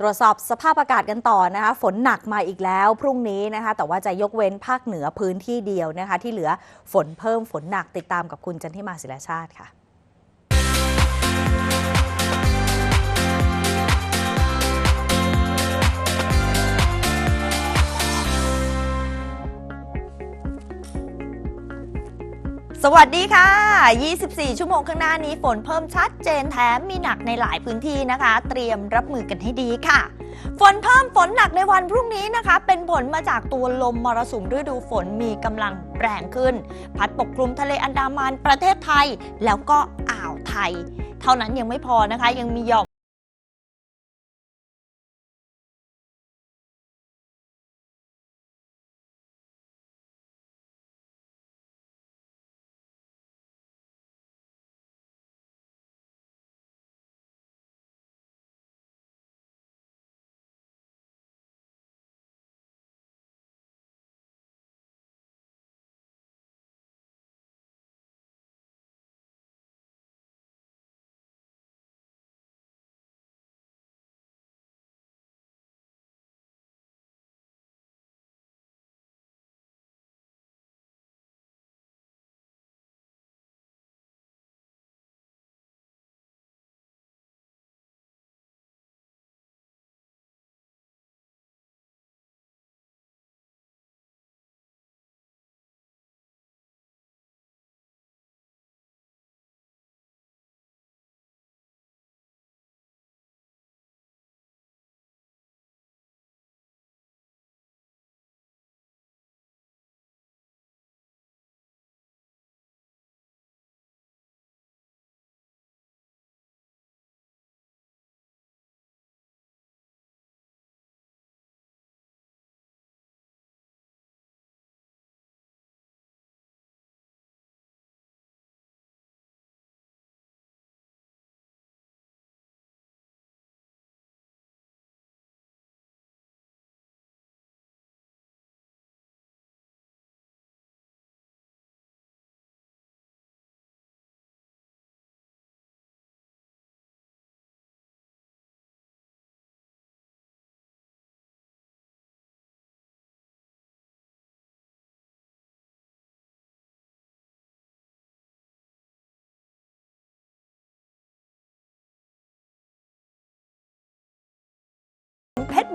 ตรวจสอบสภาพอากาศกันต่อนะคะ ฝนหนักมาอีกแล้วพรุ่งนี้นะคะ แต่ว่าจะยกเว้นภาคเหนือพื้นที่เดียวนะคะ ที่เหลือฝนเพิ่มฝนหนักติดตามกับคุณจันทิมาศิลาชาติค่ะ สวัสดีค่ะ 24 ชั่วโมงข้างหน้านี้ฝนเพิ่มชัดเจนแถมมีหนักในหลายพื้นที่นะคะ เตรียมรับมือกันให้ดีค่ะ ฝนเพิ่มฝนหนักในวันพรุ่งนี้นะคะ เป็นผลมาจากตัวลมมรสุมฤดูฝนมีกำลังแรงขึ้น พัดปกคลุมทะเลอันดามันประเทศไทย แล้วก็อ่าวไทย เท่านั้นยังไม่พอนะคะ ยังมีหย่อม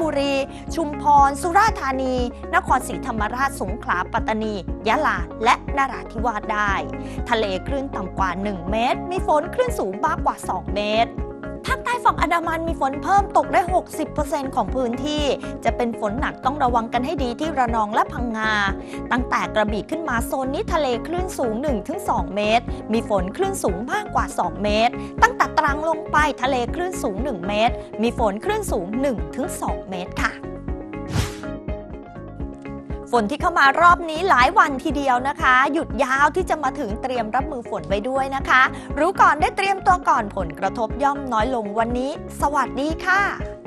บุรี ชุมพร สุราษฎร์ธานี นครศรีธรรมราช สงขลา ปัตตานี ยะลา และนราธิวาสได้ ทะเลคลื่นต่ำกว่า 1 เมตร มีฝนคลื่นสูงมากกว่า 2 เมตร ฝั่งอันดามันมีฝนเพิ่มตกได้ 60%ของพื้นที่ จะเป็นฝนหนักต้องระวังกันให้ดีที่ระนองและพังงา ตั้งแต่กระบี่ขึ้นมาโซนนี้ทะเลคลื่นสูง 1-2 เมตร มีฝนคลื่นสูงมากกว่า 2 เมตร ตั้งแต่ตรังลงไปทะเลคลื่นสูง 1 เมตร มีฝนคลื่นสูง 1-2 เมตรค่ะ ฝนที่เข้ามารอบนี้หลายวันทีเดียวนะคะ หยุดยาวที่จะมาถึงเตรียมรับมือฝนไว้ด้วยนะคะ รู้ก่อนได้เตรียมตัวก่อนผลกระทบย่อมน้อยลงวันนี้ สวัสดีค่ะ